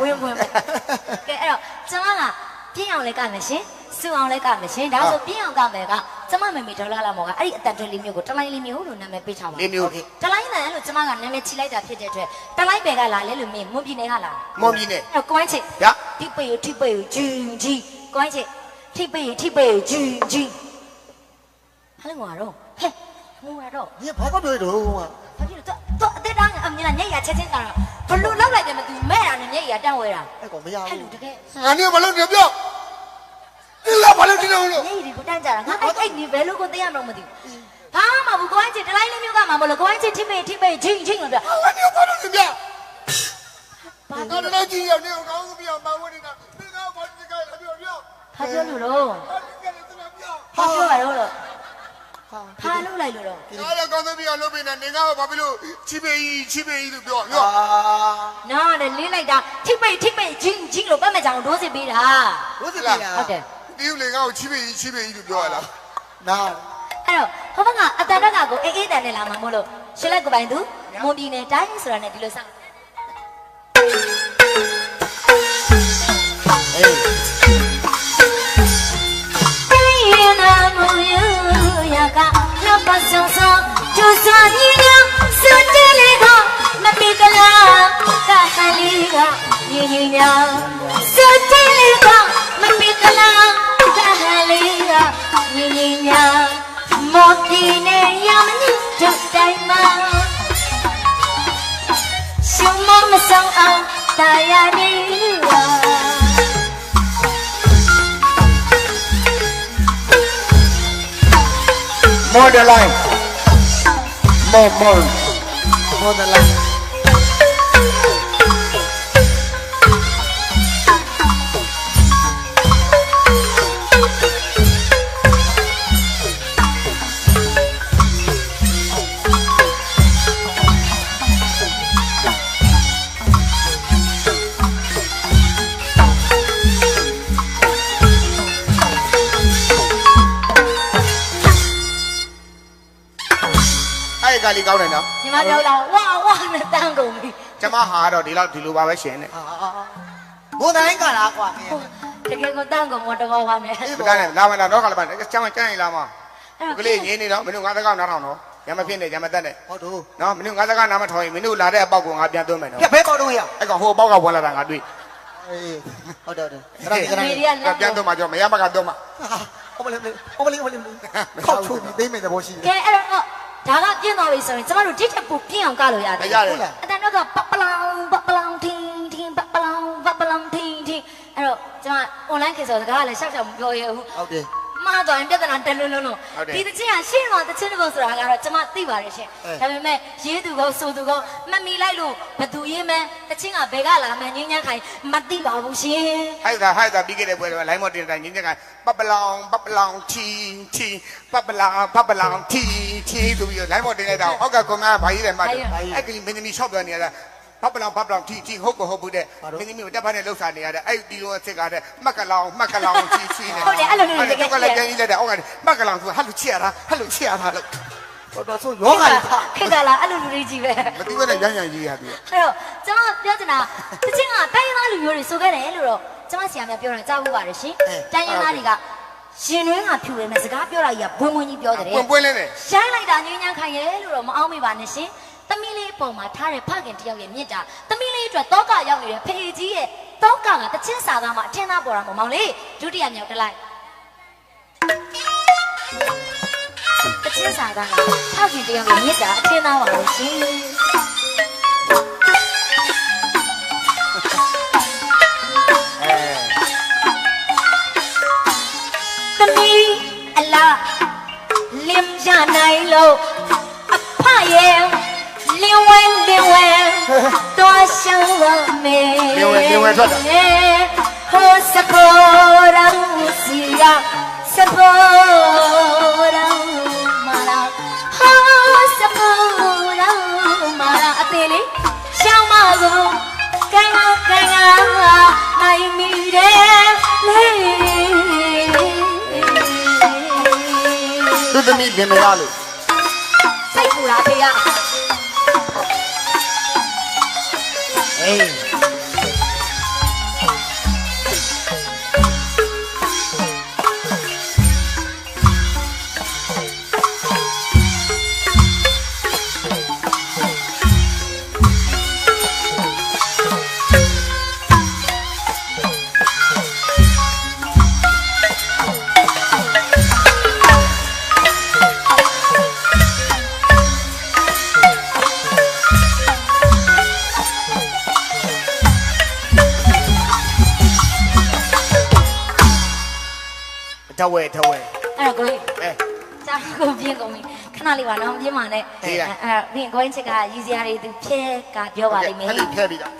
ဝင်ဝင်ပဲကဲအဲ့တော့ကျမကပြင်းအောင်လဲကမယ်ရှင်စူအောင်လဲကမယ်ရှင်ဒါဆိုပြင်းအောင်ကမယ်ကကျမမေမေဒေါ်လာလာမောကအဲ့ဒီအတန်တွဲလေးမျိုးကိုတလိုင်းလေးမျိုးလို့နာမည်ပေးထားပါလေးမျိုးတလိုင်းတန်အဲ့လိုကျမကနာမည်ချိလိုက်တာဖြစ်တဲ့အတွက်တလိုင်းပဲကလာလဲလို့မေးမွန်ပြည်နယ်ကလာမွန်ပြည်နယ်အဲ့တော့ကိုိုင်းချိရဒီပေယူထိပေယူဂျင်းဂျီကိုိုင်းချိထိပေယူထိပေယူဂျင်းဂျီဟဲ့ငါတော့ဟဲ့ငါတော့ညဘာကပြောရတော့ဘာဖြစ်လဲ တော့အသက်တန်းအမြင်လားမျက်ရချက်ချင်းတာတော့ဘလို့လောက်လိုက်တယ်မသိမဲ့တာနဲ့မျက်ရတန့်ဝဲတာအဲ့ကောင်မရအဲ့ဘူးလူတကယ်ငါနေဘာလို့နေပြောဒီကဘာလို့ဒီလိုလို့မျက်ရကိုတန့်ကြတာငါအဲ့အဲ့ဒီဘယ်လိုကိုသိရမလို့မသိဘူးဘာမှဘူးကိုဝိုင်းချစ်တလိုင်းလေးမျိုးကမှမလို့ကိုဝိုင်းချစ်ထိမေထိမေချင်းချင်းလို့ပြောငါနေဘာလို့နေပြောဘာတော့လည်းကြည့်ရနေတော့ငါ့ကိုပြောမဝင်နေတာဒီကောင်ဘာဒီကောင်လည်းပြောပြောဘာပြောလို့လို့ဘာပြောရလို့လို့ ဟာလုပ်လိုက်လို့တော့ဒါလည်းကောင်းသမီးကလုပ်ပေးနေနေကဘာဖြစ်လို့ချီပေကြီးချီပေကြီးလို့ပြောညော့နားနဲ့လေးလိုက်တာထိပ်ပိတ်ထိပ်ပိတ်ဂျင်းဂျင်းလို့ပတ်မကြောင်ဒိုးစစ်ပေးတာဒိုးစစ်ပေးတာဟုတ်တယ်ဒီလူငါ့ကိုချီပေကြီးချီပေကြီးလို့ပြောရလားနားအဲ့တော့ဟောဘကအတန်တက်ကကိုအေးအေးတန်နဲ့လာမှာမို့လို့ရှလက်ကပိုင်သူမွန်ပြည်နယ်တိုင်းဆိုတာနဲ့ဒီလိုစအေး ကဟလီကညီညီညာစွတ်တယ်လေကမပိကလာကဟလီကညီညီညာ ကလေးကောင်းတယ်နော်ညီမပြောတော့ဝါဝါနဲ့တန်းကုန်ပြီကျမဟာတော့ဒီလောက်ဒီလိုပါပဲရှင်တဲ့ဘုံတိုင်းကလားကွာမင်းတကယ်ကိုတန်းကုန်မတော်ပါနဲ့ဒီကနေ့လာမလားတော့ခါလာမလားကျောင်းကျောင်းရင်လာမကလေးငင်းနေတော့မင်းတို့ငါးသကောက်နားထောင်တော့ညမဖြစ်နဲ့ညမတက်နဲ့ဟုတ်တူနော်မင်းတို့ငါးသကောက်နားမထောင်ရင်မင်းတို့လာတဲ့အပေါက်ကငါပြန်သွင်းမယ်နော်ဘယ်ကောက်တော့ရအဲ့ကောင်ဟိုအပေါက်ကဝင်လာတာငါတွေ့ဟုတ်တယ်ဟုတ်တယ်အဲ့ဒါကပြန်သွင်းမှာကြောမရမကတော့မှာဟုတ်ပါလေဟုတ်ပါလေဟုတ်ပါလေခေါက်ထုတ်ပြီးသိမ့်မယ်သဘောရှိတယ်ကဲအဲ့တော့ ဒါကပြင်းသွားပြီဆိုရင်ကျမတို့ဒီထက်ပိုပြင်းအောင်ကလို့ရတမယ်ရတယ်အတန်တော့ကပပလောင်ပပလောင်ထင်းထင်းပပလောင်ပပလောင်ထင်းထင်းအဲ့တော့ကျမ online ခေတ်ဆိုစကားကလည်းရှောက်ရှောက်မပြောရဘူး好的。မှားသွားရင်ပြဿနာတက်လွန်းလွန်းလို့ဒီတချင်းကရှင်းတော့တချင်းတစ်ပုတ်ဆိုတာကတော့ကျမသိပါတယ်ရှင်ဒါပေမဲ့ရေးသူကောဆိုသူကောမမီလိုက်လို့ဘသူရေးမဲတချင်းကဘယ်ကလာမှငင်းညမ်းခိုင်မသိပါဘူးရှင်ဟိုက်တာဟိုက်တာပြီးခဲ့တဲ့ပွဲတော့လိုင်းမော်တင်တိုင်းငင်းချက်ကပပလောင်ပပလောင်ချီချီပပလောင်ပပလောင်ချီ ချီဆိုပြီးတော့ live ပေါ်တင်လိုက်တာဟောက်ကကောင်ကဘာကြီးလဲမှတ်တယ်အဲ့ကလေးမင်းသမီး shop ပြန်နေရတာဘပလောင်ဘပလောင်ချီချီဟုတ်ကဟုတ်ဘူးတဲ့မင်းသမီးကိုတက်ဖက်နဲ့လှုပ်ရှားနေရတဲ့အဲ့ဒီလိုအစ်စ်ကတဲ့မက်ကလောင်မက်ကလောင်ချီချီနေဟုတ်တယ်အဲ့လိုမျိုးတကယ်ကလည်းပြန်ကြီးလိုက်တာအောက်ကမက်ကလောင်ဆိုဟာလို့ချီရတာဟာလို့ချီရတာလို့တော်တော်ဆိုရောဂါခက်တာလားအဲ့လိုလူတွေကြီးပဲမသိဘဲနဲ့ရန်ရန်ကြီးရပြီအဲ့တော့ကျွန်တော်ပြောချင်တာတချင်းကတိုင်းရင်းသားလူမျိုးတွေဆိုခဲ့တယ်လို့တော့ကျွန်မဆရာမပြောတာကြားဘူးပါတယ်ရှင်တိုင်းရင်းသားတွေက ရှင်တွင်းကဖြူရမယ်စကားပြောတာကြီးကဘွန်းဘွန်းကြီးပြောတယ်ပွင့်ပွင့်လေးနဲ့ရှိုင်းလိုက်တာငင်းညမ်းခိုင်ရဲလို့တော့မအောင်မိပါနဲ့ရှင်သမီးလေးအပေါ်မှာထားတဲ့ဖခင်တယောက်ရဲ့မြစ်တာသမီးလေးအတွက်တောကရောက်နေတဲ့ဖေကြီးရဲ့တောကကတချင်းစာသားမှာအထင်သားပေါ်တာမမောင်လေးဒုတိယမြောက်တစ်လိုက်တချင်းစာသားကဖခင်တယောက်ရဲ့မြစ်တာအထင်သားပါလို့ရှင် လို့အဖရဲ့လင်ဝဲလင်ဝဲတော့ရှောင်းဝမေဟိုစပေါ်ရံစီယာစပေါ်ရံမာလာဟိုစပေါ်ရံမာလာအသေးလေးရှောင်းမကိုကန်ကကန်ကနိုင်မိတယ်လေသူသမီးပြင်မရလို့ စိတ်ပူတာဖေရ哎， ထဝဲထဝဲအဲ့တော့ကိုကြီးအဲကြာကိုပြင်းကုန်ပြီခဏလေးပါနော်ပြင်းပါနဲ့အေးရအဲ့အဲ့ပြင်းကိုင်းချက်ကရည်စရာတွေသူဖြဲကပြောပါလိမ့်မယ်အဲ့ဒီဖဲပြီးတော့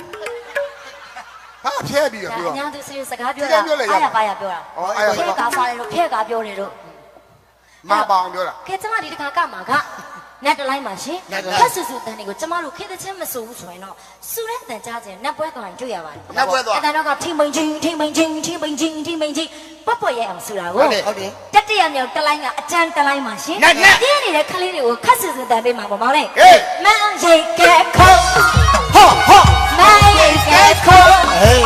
ဟာဖဲပြီးတော့ဒါပြောအညာသူဆွေးစကားပြောစကားတာပြောလိုက်ရအားရပါရပြောတာဩအားရပါရဖြဲကစားတယ်လို့ဖြဲကပြောတယ်လို့မပေါအောင်ပြောတာကဲကျမဒီတခါကမှာက နတ်တလိုက်မှာရှင်နတ်တလိုက်ခက်ဆူဆူတန်တွေကိုကျမတို့ခေတ္တချင်းမဆိုဘူးဆိုရင်တော့စူတဲ့အတန်ကြားခြင်းနတ်ပွဲသွားရင်တွေ့ရပါတယ်နတ်ပွဲသွားအတန်တော့ကထိမ့်မိန်ချင်းထိမ့်မိန်ချင်းထိမ့်မိန်ချင်းထိမ့်မိန်ချင်းပွက်ပွက်ရဲအောင်ဆူတာကိုဟုတ်တယ်ဟုတ်တယ်တတိယမြောက်တလိုင်းကအကျန်းတလိုင်းမှာရှင်နတ်နတ်ပြင်းနေတဲ့ခလေးတွေကိုခက်ဆူဆူတန်ပေးမှာပေါ့မောင်လေးဟေးမန်ရိတ်ကဲခုံးဟောဟောမန်ရိတ်ကဲခုံးဟေး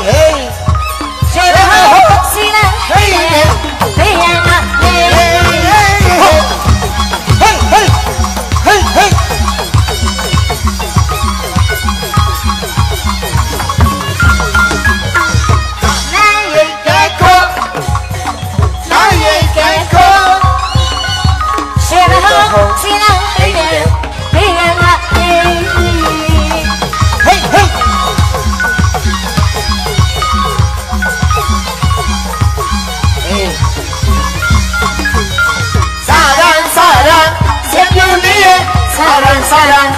ရန်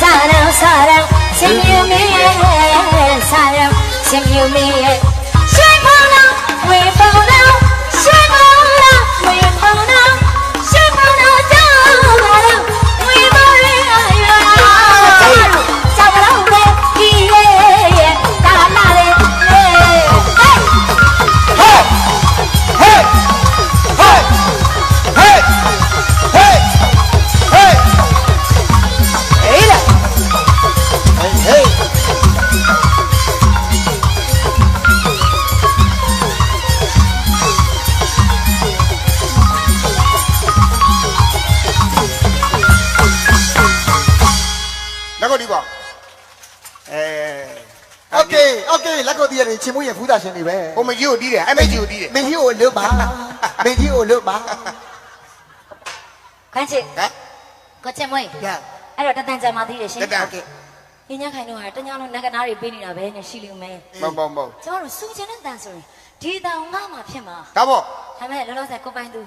ဆာရန်စင်မြူမီရဲ့ဆာရန် က်ကိုဒီပေါ့အဲ โอเคโอเคလက်ကိုတည်းရတယ်ချင်းမွေးရဖူးတာရှင်တွေပဲ ဟိုမကြီးကိုတီးတယ်အဲ့မကြီးကိုတီးတယ် မင်းကြီးကိုလွတ်ပါမင်းကြီးကိုလွတ်ပါ ခန်းချစ် ဟမ် ကိုချင်မွေး ရ အဲ့တော့တတန်ကြမ်းမသိတယ်ရှင် တက်တန် ။ညညခိုင်တော့ကတညာလုံးနဂနာတွေပေးနေတာပဲနဲ့ရှိလိမ့်မယ် ဘောဘောဘော ။ကျွန်တော်တို့စူချင်တဲ့တန်ဆိုရင်ဒီတန်ငါမှဖြစ်မှာ ဒါပေါ့ ။ဒါပေမဲ့လောလောဆယ်ကိုပိုင်သူ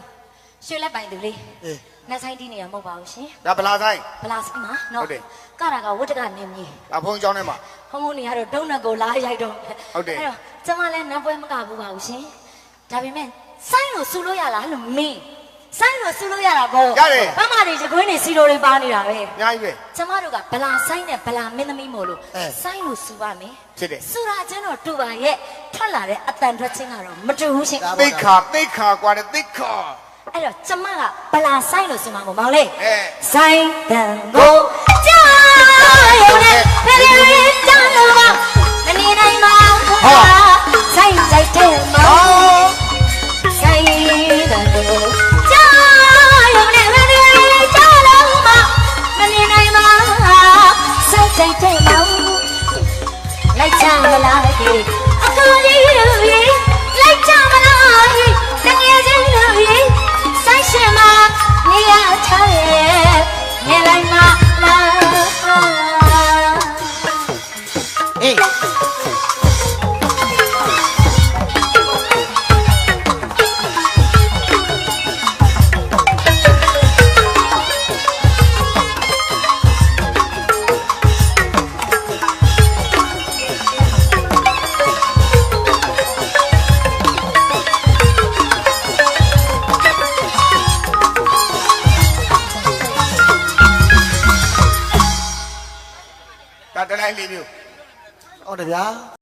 ရွှေလက်ပိုင်သူလေးအေး။နှက်ဆိုင်တီးနေရမဟုတ်ပါဘူးရှင်ဒါဗလာဆိုင်။ဗလာစမှာနော်ဟုတ်တယ် ကတာကဝတ်တကနေမြေဒါဖုန်းကြောင်းထဲမှာ။ဟောမုန်းနေရတော့ဒုံနဲ့ကိုလာရိုက်တော့မယ်ဟုတ်တယ်အဲ့တော့ကျွန်မလည်းနတ်ပွဲမကဘူးပါဘူးရှင်။ဒါပေမဲ့စိုင်းလို့စူလို့ရလားလို့မင်းစိုင်းလို့စူလို့ရတာပေါ့ရတယ် ဘာမှဒီကွင်းနေစီလိုတွေပါနေတာပဲအများကြီးပဲ ကျမတို့ကဗလာဆိုင်နဲ့ဗလာမင်းသမီးမို့လို့အဲ ဆိုင်လို့စူပါမယ်ဖြစ်တယ်စူရာချင်းတော့တူပါရဲ့ထွက်လာတဲ့အတန်ထွက်ချင်းကတော့မတူဘူးရှင်ဒါသိခါသိခါကွာတဲ့သိခါ အဲ့တော့ကျမကဗလာဆိုင်လို့စူမှာပေါ့မောင်လေးအဲဆိုင်တန်ကိုကြာရုံနဲ့ဖယ်လေးကြောင်းလို့ပါမနေနိုင်ပါဆိုင်စိုက်တဲ့မောင်ဆိုင် 对呀。